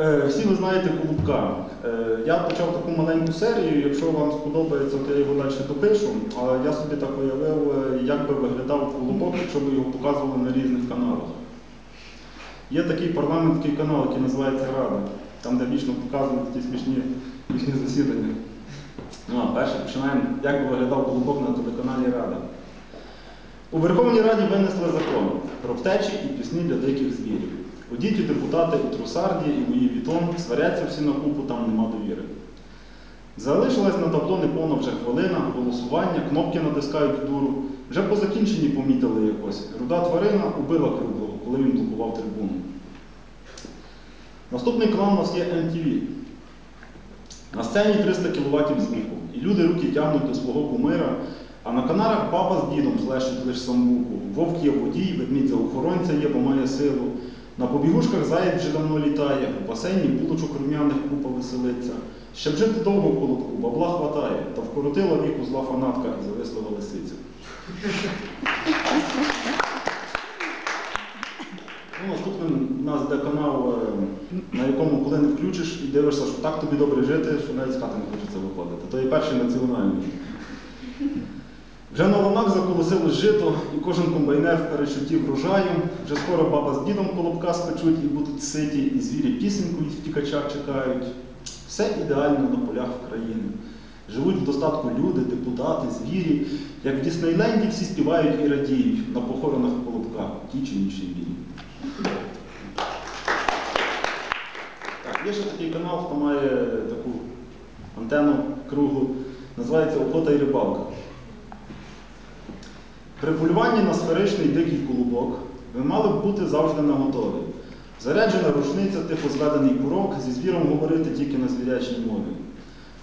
Е, Всі ви знаєте Колубка. Е, Я почав таку маленьку серію, якщо вам сподобається, то я його далі допишу. Але я собі так уявив, е, як би виглядав Колубок, якщо б його показували на різних каналах. Є такий парламентський канал, який називається Рада, там де вічно показують ті смішні їхні засідання. Ну, а перше починаємо, як би виглядав Колубок на телеканалі Рада. У Верховній Раді винесли закон про втечі і пісні для диких звірів. У діті депутати у Трусарді і Луї Вітон сваряться всі на купу, там нема довіри. Залишилась на табло неповна вже хвилина, голосування, кнопки натискають в дуру. Вже по закінченні помітили якось. Руда тварина убила круглого, коли він блокував трибуну. Наступний канал у нас є MTV. На сцені 300 кВт звуку. І люди руки тягнуть до свого кумира, а на канарах баба з дідом слешуть лише самбуку. Вовк є водій, ведмідь за охоронця є, бо має силу. На побігушках заєць вже давно літає, у басейні булочок рум'яних купа веселиться. Щоб жити довго в колобку, бабла хватає, та вкоротила віку зла фанатка і завислила лисицю. Ну, наступним у нас йде канал, е, на якому коли не включиш і дивишся, що так тобі добре жити, що навіть з хати не хочеться виходити. То є перший національний. Вже на ланах заколосилось жито, і кожен комбайнер в перечутті врожаю. Вже скоро баба з дідом колобка спечуть і будуть ситі, і звірі пісеньку від втікача чекають. Все ідеально на полях України. Живуть в достатку люди, депутати, звірі. Як в Діснейленді всі співають і радіють на похоронах колобка, ті чи інші білі. Так, є ще такий канал, хто має таку антенну круглу, називається Охота і рибалка. При полюванні на сферичний дикий колубок ви мали б бути завжди наготові. Заряджена рушниця, тихо зведений курок, зі звіром говорити тільки на звірячій мові.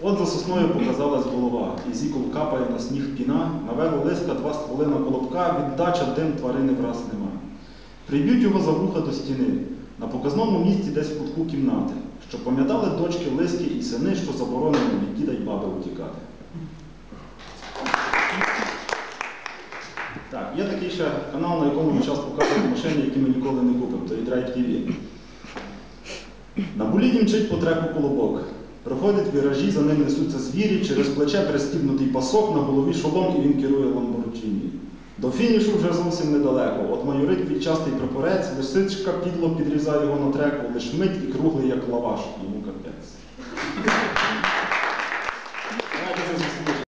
От за сосною показалась голова, і зікол капає на сніг піна, навело лиска два стволи на колобка, віддача дим тварини враз нема. Приб'ють його за вуха до стіни, на показному місці десь в кутку кімнати, щоб пам'ятали дочки, лиски і сини, що заборонено від діда й баби ще канал, на якому ми час показуємо машини, які ми ніколи не купимо, то і Drive TV. На боліді мчить по треку колобок. Проходять віражі, за ним несуться звірі, через плече пристібнутий пасок, на голові шолом і він керує ламборджині. До фінішу вже зовсім недалеко. От майорить квітчастий прапорець, лисичка підло підрізає його на треку, лиш мить і круглий, як лаваш, йому капець.